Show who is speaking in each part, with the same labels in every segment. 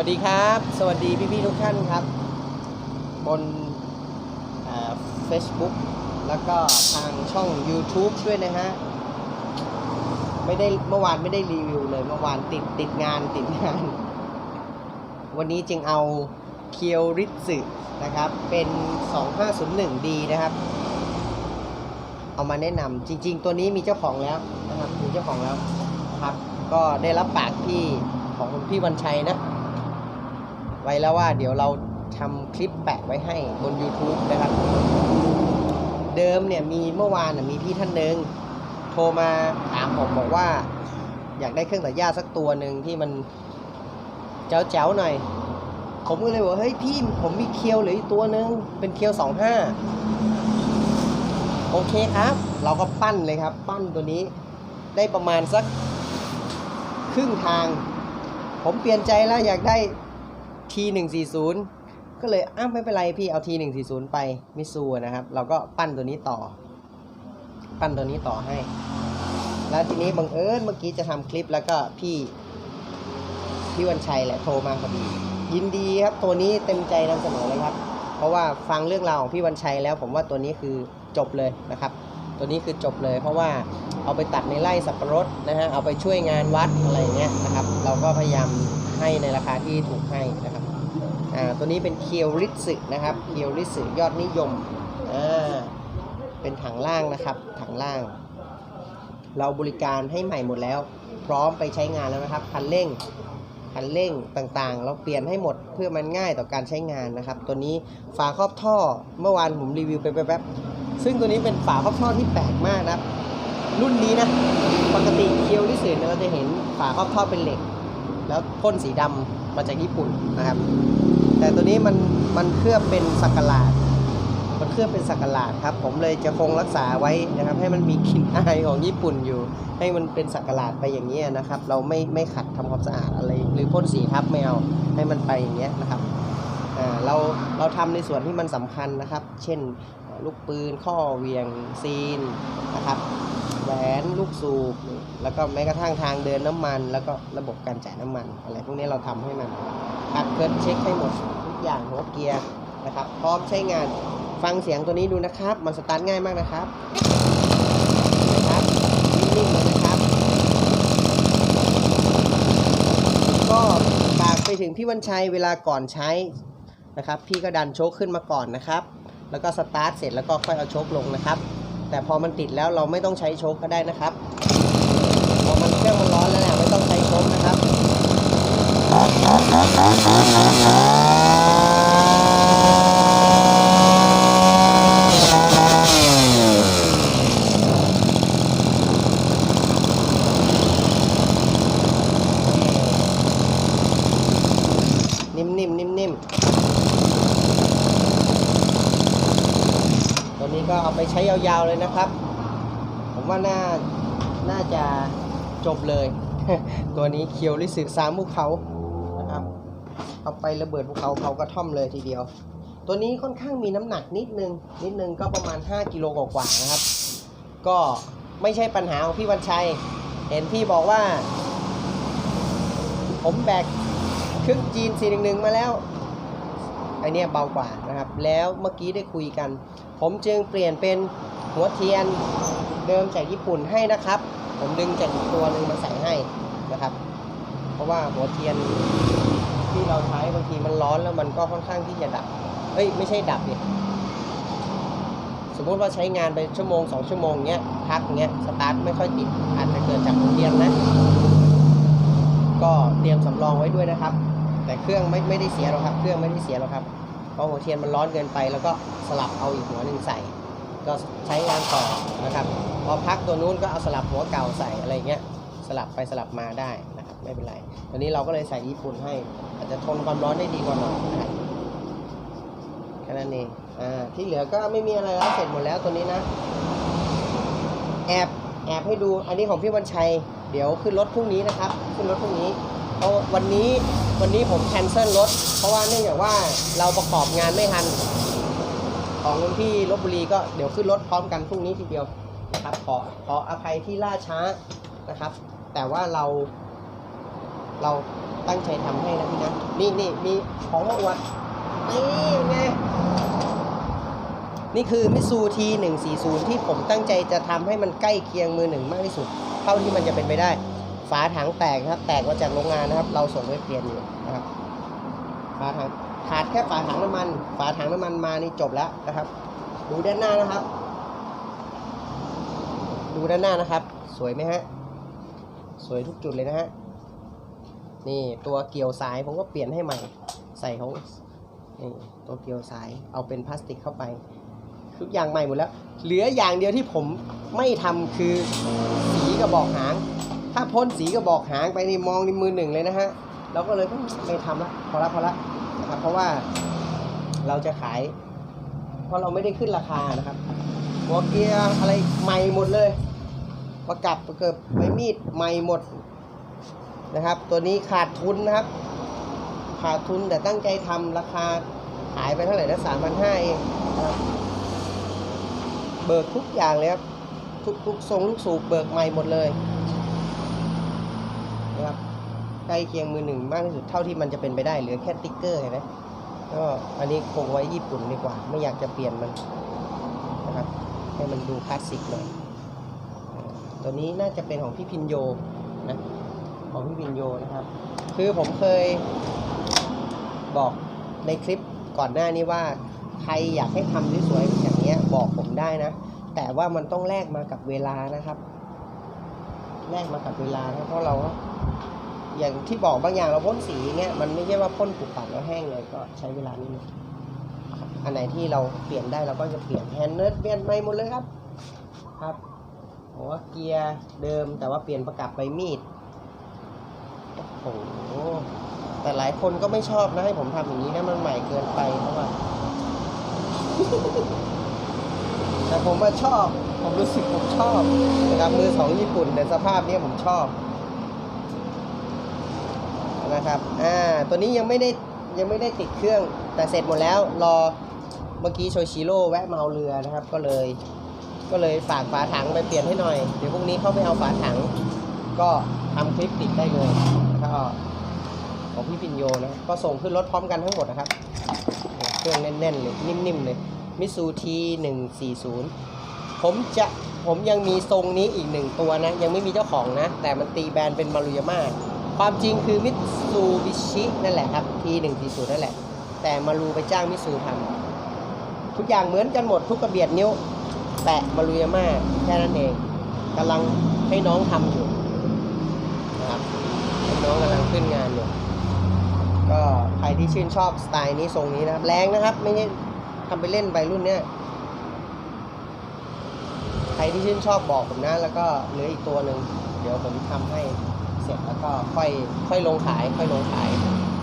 Speaker 1: วัสดีครับ สวัสดีพี่ๆทุกท่านครับ บนเฟซบุ๊กแล้วก็ทางช่อง YouTube ด้วยนะฮะ ไม่ได้เมื่อวานไม่ได้รีวิวเลยเมื่อวานติดติดงานติดงาน วันนี้จึงเอาเคียวริสึนะครับ เป็น 2501D นะครับ เอามาแนะนำจริง ๆ ตัวนี้มีเจ้าของแล้วนะครับ มีเจ้าของแล้วนะครับ ก็ได้รับปากพี่ของคุณพี่วันชัยนะ ไว้แล้วว่าเดี๋ยวเราทำคลิปแปะไว้ให้บน YouTube นะครับ เดิมเนี่ยมีเมื่อวานมีพี่ท่านหนึ่งโทรมาถามผมบอกว่า อยากได้เครื่องตัดหญ้าสักตัวหนึ่งที่มันเจ๋วๆหน่อย ผมก็เลยบอกเฮ้ยพี่ผมมีเคียวเหลืออีกตัวหนึ่งเป็นเคียวสองห้าโอเคครับ เราก็ปั้นเลยครับ ปั้นตัวนี้ได้ประมาณสักครึ่งทาง ผมเปลี่ยนใจแล้วอยากได้ T140 ก็เลยอ้าวไม่เป็นไรพี่เอา T140 ไปมิซูนะครับ เราก็ปั้นตัวนี้ต่อ ปั้นตัวนี้ต่อให้ แล้วทีนี้บังเอิญเมื่อกี้จะทำคลิปแล้วก็พี่พี่วันชัยแหละโทรมาพอดี ยินดีครับตัวนี้เต็มใจนำเสนอเลยครับ เพราะว่าฟังเรื่องราวของพี่วันชัยแล้ว ผมว่าตัวนี้คือจบเลยนะครับ ตัวนี้คือจบเลย เพราะว่าเอาไปตัดในไร่สับปะรดนะฮะเอาไปช่วยงานวัดอะไรเงี้ยนะครับ เราก็พยายามให้ในราคาที่ถูกให้นะครับ อ่าตัวนี้เป็นเคียวริสึนะครับเคียวริสึยอดนิยมอ่าเป็นถังล่างนะครับถังล่าง เราบริการให้ใหม่หมดแล้ว พร้อมไปใช้งานแล้วนะครับ คันเร่งคันเร่งต่างๆ เราเปลี่ยนให้หมดเพื่อมันง่ายต่อการใช้งานนะครับ ตัวนี้ฝาครอบท่อเมื่อวานผมรีวิวไปแป๊บๆซึ่งตัวนี้เป็นฝาครอบท่อที่แปลกมากนะครับ รุ่นนี้นะปกติเคียวที่สื่อเนี่ยเราจะเห็นฝาครอบท่อเป็นเหล็ก แล้วพ่นสีดำมาจากญี่ปุ่นนะครับ แต่ตัวนี้มันมันเคลือบเป็นสักหลาดมันเคลือบเป็นสักหลาดครับ ผมเลยจะคงรักษาไว้นะครับ ให้มันมีกลิ่นอายของญี่ปุ่นอยู่ ให้มันเป็นสักหลาดไปอย่างนี้นะครับ เราไม่ไม่ขัดทำความสะอาดอะไร หรือพ่นสีทับไม่เอาให้มันไปอย่างเงี้ยนะครับเราเราทำในส่วนที่มันสำคัญนะครับ เช่นลูกปืนข้อเหวียงซีนนะครับแหวนลูกสูบแล้วก็แม้กระทั่งทางเดินน้ำมัน แล้วก็ระบบการจ่ายน้ำมัน อะไรพวกนี้เราทำให้มัน คัดเกิดเช็คให้หมดทุกอย่างหัวเกียร์นะครับ พร้อมใช้งานฟังเสียงตัวนี้ดูนะครับ มันสตาร์ทง่ายมากนะครับนะครับนิ่งๆเลยนะครับ ก็ฝากไปถึงพี่วันชัยเวลาก่อนใช้นะครับ พี่ก็ดันโชคขึ้นมาก่อนนะครับ แล้วก็สตาร์ทเสร็จแล้วก็ค่อยเอาโชคลงนะครับ แต่พอมันติดแล้วเราไม่ต้องใช้โชคก็ได้นะครับ พอมันเครื่องมันร้อนแล้วเนี่ยไม่ต้องใช้โชคนะครับ นิ่มๆนิ่มๆ ตัวนี้ก็เอาไปใช้ยาวๆเลยนะครับ ผมว่าน่า น่าจะจบเลย ตัวนี้เคียวลิสึสามภูเขา เอาไประเบิดภูเขาเขากระท่อมเลยทีเดียว ตัวนี้ค่อนข้างมีน้ำหนักนิดนึง นิดนึงก็ประมาณ 5กิโลกว่าๆนะครับ ก็ไม่ใช่ปัญหาของพี่วันชัย เห็นพี่บอกว่า ผมแบกเครื่องจีน 411 มาแล้วไอเนี้ยเบากว่านะครับ แล้วเมื่อกี้ได้คุยกัน ผมจึงเปลี่ยนเป็นหัวเทียนเดิมจากญี่ปุ่นให้นะครับ ผมดึงจากอีกตัวหนึ่งมาใส่ให้นะครับ เพราะว่าหัวเทียน ที่เราใช้บางทีมันร้อนแล้วมันก็ค่อนข้างที่จะดับเอ้ยไม่ใช่ดับเนี่ยสมมติว่าใช้งานไปชั่วโมงสองชั่วโมงเงี้ยพักเงี้ยสตาร์ทไม่ค่อยติดอาจจะเกิดจากหัวเทียนนะ ก็เตรียมสำรองไว้ด้วยนะครับ แต่เครื่องไม่ไม่ได้เสียหรอกครับ เครื่องไม่ได้เสียหรอกครับเพราะหัวเทียนมันร้อนเกินไป แล้วก็สลับเอาอีกหัวหนึ่งใส่ ก็ใช้งานต่อนะครับพอพักตัวนู้นก็เอาสลับหัวเก่าใส่อะไรเงี้ยสลับไปสลับมาได้ ไม่เป็นไรตัวนี้เราก็เลยใส่ญี่ปุ่นให้ อาจจะทนความร้อนได้ดีกว่าหน่อยแค่นั้นเองอ่าที่เหลือก็ไม่มีอะไรแล้วเสร็จหมดแล้วตัวนี้นะ แอบแอบให้ดูอันนี้ของพี่วันชัย เดี๋ยวขึ้นรถพรุ่งนี้นะครับ ขึ้นรถพรุ่งนี้เพราะวันนี้วันนี้ผมแคนเซิลรถ เพราะว่าเนื่องจากว่าเราประกอบงานไม่ทัน ของคุณพี่ลบบุรีก็เดี๋ยวขึ้นรถพร้อมกันพรุ่งนี้ทีเดียวนะครับขอขออภัยที่ล่าช้านะครับ แต่ว่าเรา เราตั้งใจทำให้นะพี่นะ นี่นี่มีของมาอวดนี่ไง นี่คือมิซูที140ที่ผมตั้งใจจะทำให้มันใกล้เคียงมือหนึ่งมากที่สุด เท่าที่มันจะเป็นไปได้ ฝาถังแตกครับ แตกมาจากโรงงานนะครับ เราส่งไปเปลี่ยนอยู่นะครับ ฝาถังขาดแค่ฝาถังน้ำมัน ฝาถังน้ำมันมานี่จบแล้วนะครับ ดูด้านหน้านะครับ ดูด้านหน้านะครับ สวยไหมฮะ สวยทุกจุดเลยนะฮะ นี่ตัวเกี่ยวสายผมก็เปลี่ยนให้ใหม่ ใส่ของนี่ตัวเกี่ยวสายเอาเป็นพลาสติกเข้าไป ทุกอย่างใหม่หมดแล้ว เหลืออย่างเดียวที่ผมไม่ทำคือสีกระบอกหาง ถ้าพ่นสีกระบอกหางไปนี่มองในมือหนึ่งเลยนะฮะเราก็เลยไม่ทำละพอละพอละนะครับเพราะว่าเราจะขาย เพราะเราไม่ได้ขึ้นราคานะครับ หัวเกียร์อะไรใหม่หมดเลยประกับเกิบใบมีดใหม่หมด นะครับ ตัวนี้ขาดทุนนะครับ ขาดทุนแต่ตั้งใจทำราคาขายไปเท่าไหร่นะสามพันห้าเองนะครับเบิกทุกอย่างเลยครับ ทุกทุกทรงลูกสูบเบิกใหม่หมดเลยนะครับใกล้เคียงมือหนึ่งมากที่สุดเท่าที่มันจะเป็นไปได้เหลือแค่ติ๊กเกอร์เห็นไหมก็อันนี้คงไว้ญี่ปุ่นดีกว่า ไม่อยากจะเปลี่ยนมันนะครับให้มันดูคลาสสิกหน่อยตัวนี้น่าจะเป็นของพี่พินโยนะ ของพี่พินโยนะครับ คือผมเคยบอกในคลิปก่อนหน้านี้ว่า ใครอยากให้ทำสวยๆอย่างเงี้ยบอกผมได้นะ แต่ว่ามันต้องแลกมากับเวลานะครับ แลกมากับเวลานะเพราะเราอย่างที่บอกบางอย่างเราพ่นสีเงี้ยมันไม่ใช่ว่าพ่นปุบปัดแล้วแห้งเลยก็ใช้เวลานิดนึงอันไหนที่เราเปลี่ยนได้เราก็จะเปลี่ยนแฮนด์เนิร์ดเปลี่ยนใหม่หมดเลยครับ ครับหัวเกียร์เดิมแต่ว่าเปลี่ยนประกับใบมีด โอ้โหแต่หลายคนก็ไม่ชอบนะให้ผมทำอย่างนี้นะมันใหม่เกินไปเพราะว่า แต่ผมว่าชอบ ผมรู้สึกผมชอบนะครับมือสองญี่ปุ่นแต่สภาพนี้ผมชอบนะครับอ่าตัวนี้ยังไม่ได้ยังไม่ได้ติดเครื่องแต่เสร็จหมดแล้วรอเมื่อกี้โชชิโร่แวะมาเอาเรือนะครับ ก็เลย ก็เลยฝากฝาถังไปเปลี่ยนให้หน่อย เดี๋ยวพรุ่งนี้เขาไปเอาฝาถัง ก็ทำคลิปติดได้เลยแล้วก็ของพี่พินโยนะก็ส่งขึ้นรถพร้อมกันทั้งหมดนะครับ เครื่องแน่นๆเลยนิ่มๆเลยมิซูทีหนึ่งสี่ศูนย์ผมจะผมยังมีทรงนี้อีกหนึ่งตัวนะ ยังไม่มีเจ้าของนะ แต่มันตีแบรนด์เป็นมารุยาม่าความจริงคือมิตซูบิชินั่นแหละครับทีหนึ่งสี่ศูนย์นั่นแหละ แต่มารูไปจ้างมิตซูทำทุกอย่างเหมือนกันหมดทุกกระเบียดนิ้วแปะมารุยาม่าแค่นั้นเองกำลังให้น้องทำอยู่ น้องกำลังขึ้นงานอยู่ก็ใครที่ชื่นชอบสไตล์นี้ทรงนี้นะครับ แรงนะครับ ไม่ใช่ทำไปเล่นไปรุ่นเนี้ยใครที่ชื่นชอบบอกผมนะแล้วก็เหลืออีกตัวหนึ่งเดี๋ยวผมทำให้เสร็จแล้วก็ค่อยค่อยลงขายค่อยลงขาย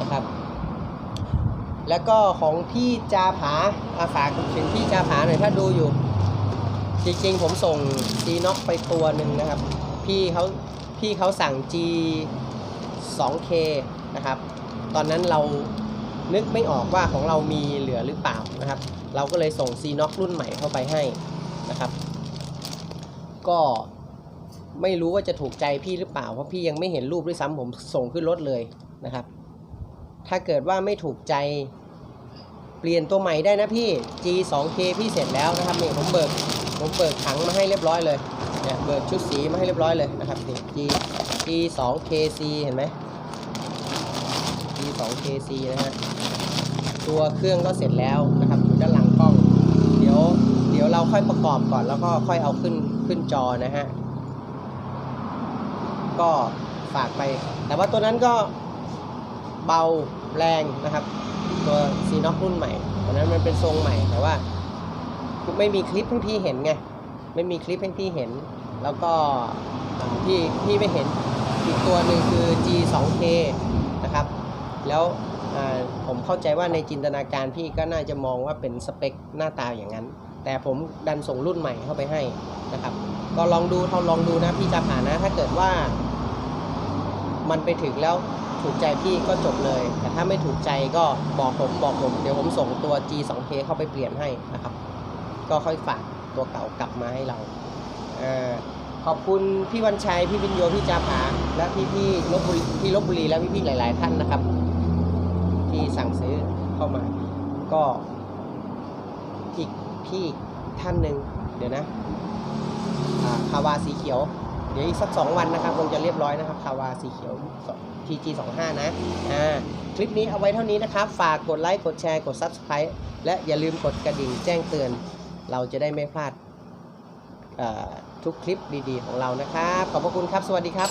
Speaker 1: นะครับ แล้วก็ของพี่จาผาอาฝากถึงพี่จาผาหน่อยถ้าดูอยู่ จริงๆ ผมส่ง G n o x ไปตัวหนึ่งนะครับ พี่เขาพี่เขาสั่ง G 2K นะครับ ตอนนั้นเรานึกไม่ออกว่าของเรามีเหลือหรือเปล่านะครับ เราก็เลยส่ง C n o x รุ่นใหม่เข้าไปให้นะครับ ก็ไม่รู้ว่าจะถูกใจพี่หรือเปล่า เพราะพี่ยังไม่เห็นรูปด้วยซ้ำผมส่งขึ้นรถเลยนะครับ ถ้าเกิดว่าไม่ถูกใจเปลี่ยนตัวใหม่ได้นะพี่ G 2K พี่เสร็จแล้วนะครับนี่ผมเบิกผมเบิกถังมาให้เรียบร้อยเลยเนี่ยเบิกชุดสีมาให้เรียบร้อยเลยนะครับนี่ G G 2 KC เห็นไหม 2 KC นะฮะตัวเครื่องก็เสร็จแล้วนะครับอยู่ด้านหลังกล้อง เดี๋ยวเดี๋ยวเราค่อยประกอบก่อนแล้วก็ค่อยเอาขึ้นขึ้นจอนะฮะก็ฝากไป แต่ว่าตัวนั้นก็เบาแรงนะครับ ตัวซีน็อกรุ่นใหม่ตอนนั้นมันเป็นทรงใหม่แต่ว่าไม่มีคลิปให้พี่เห็นไงไม่มีคลิปให้พี่เห็น แล้วก็อ่าพี่พี่ไม่เห็นอีกตัวหนึ่งคือ G 2 K นะครับ แล้วผมเข้าใจว่าในจินตนาการพี่ก็น่าจะมองว่าเป็นสเปคหน้าตาอย่างนั้น แต่ผมดันส่งรุ่นใหม่เข้าไปให้นะครับ ก็ลองดูทดลองดูนะพี่จะผ่านนะ ถ้าเกิดว่า มันไปถึงแล้วถูกใจพี่ก็จบเลย แต่ถ้าไม่ถูกใจก็บอกผมบอกผม เดี๋ยวผมส่งตัว G 2 K เข้าไปเปลี่ยนให้นะครับ ก็ค่อยฝากตัวเก่ากลับมาให้เราอขอบคุณพี่วันชัย พี่วินโย พี่จาผาและพี่พี่ลบบุรีพี่ลบบุรีและพี่พี่หลาย ๆ ท่านนะครับ ที่สั่งซื้อเข้ามา ก็อีกพี่ท่านหนึ่งเดี๋ยวนะอ่าคาวาสีเขียว เดี๋ยวอีกสักสองวันนะครับคงจะเรียบร้อยนะครับคาวาสีเขียว TG 2 5 นะอ่าคลิปนี้เอาไว้เท่านี้นะครับ ฝากกดไลค์ กดแชร์ กด Subscribe และอย่าลืมกดกระดิ่งแจ้งเตือน เราจะได้ไม่พลาดทุกคลิปดีๆ ของเรานะครับ ขอบพระคุณครับ สวัสดีครับ